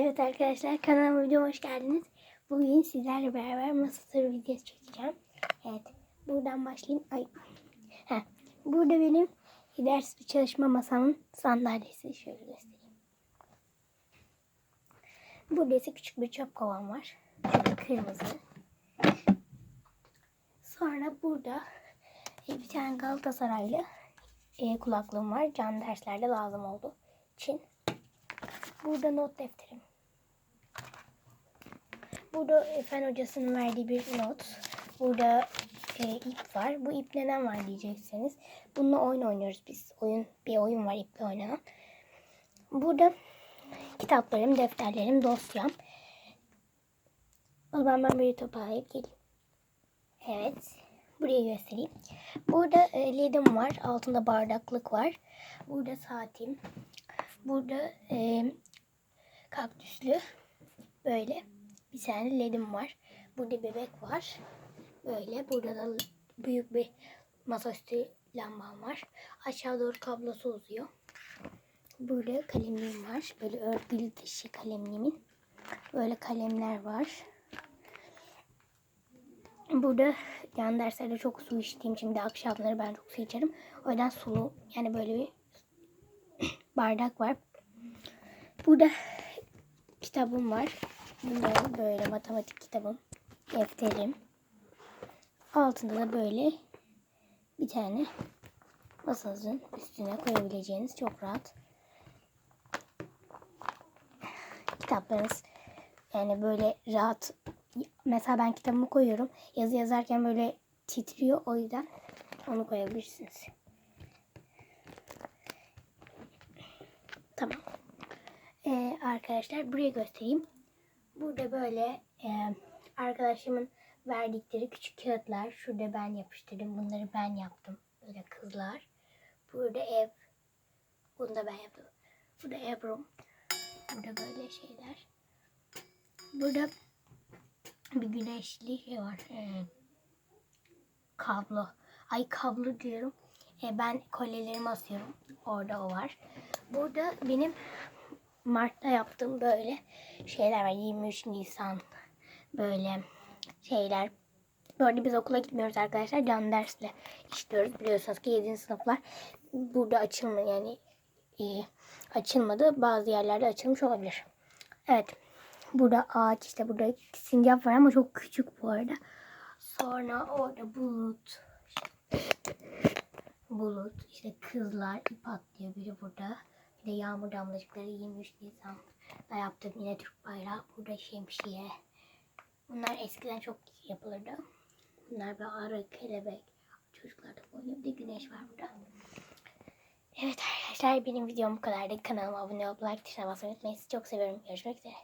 Evet arkadaşlar kanalıma videoma hoş geldiniz. Bugün sizlerle beraber masa turu videosu çekeceğim. Evet buradan başlayayım. Ay. Heh. Burada benim ders çalışma masamın sandalyesi. Şöyle göstereyim. Burada ise küçük bir çöp kovam var. Şurada kırmızı. Sonra burada e, bir tane Galatasaraylı e, kulaklığım var. Can derslerde lazım olduğu için. Burada not defterim. Burada fen hocasının verdiği bir not. Burada e, ip var. Bu ip neden var diyeceksiniz. Bununla oyun oynuyoruz biz. Oyun bir oyun var iple oynanan. Burada kitaplarım, defterlerim, dosyam. O zaman ben böyle toparlayıp geleyim. Evet. Burayı göstereyim. Burada e, ledim var. Altında bardaklık var. Burada saatim. Burada e, kaktüslü böyle bir tane ledim var. Burada bebek var. Böyle. Burada da büyük bir masaüstü lambam var. Aşağı doğru kablosu uzuyor. Burada kalemliğim var. Böyle örgülü dışı kalemliğimin. Böyle kalemler var. Burada yan derslerde çok su içtiğim için de akşamları ben çok su içerim. O yüzden sulu yani böyle bir bardak var. Burada kitabım var. Bunda böyle matematik kitabım. Defterim. Altında da böyle bir tane masanızın üstüne koyabileceğiniz çok rahat kitaplarınız yani böyle rahat mesela ben kitabımı koyuyorum yazı yazarken böyle titriyor o yüzden onu koyabilirsiniz. Tamam. Ee, arkadaşlar buraya göstereyim. Burada böyle e, arkadaşımın verdikleri küçük kağıtlar. Şurada ben yapıştırdım. Bunları ben yaptım. Böyle kızlar. Burada ev. Bunu da ben yaptım. Burada Ebru. Burada böyle şeyler. Burada bir güneşli şey var. Ee, kablo. Ay kablo diyorum. Ee, ben kolyelerimi asıyorum. Orada o var. Burada benim Mart'ta yaptığım böyle şeyler var. 23 Nisan böyle şeyler. Bu arada biz okula gitmiyoruz arkadaşlar. Can dersle işliyoruz. Biliyorsunuz ki 7. sınıflar burada açılma yani e, açılmadı. Bazı yerlerde açılmış olabilir. Evet. Burada ağaç işte burada sincap var ama çok küçük bu arada. Sonra orada bulut. Bulut. işte kızlar ip atlıyor biri burada. De yağmur damlacıkları 23 Nisan'da yaptım. Yine Türk bayrağı. Burada şemsiye. Bunlar eskiden çok yapılırdı. Bunlar bir arı, kelebek. Çocuklar da oynuyor. Bir güneş var burada. Evet arkadaşlar benim videom bu kadardı. Kanalıma abone olup like tuşuna basmayı unutmayın. Sizi çok seviyorum. Görüşmek üzere.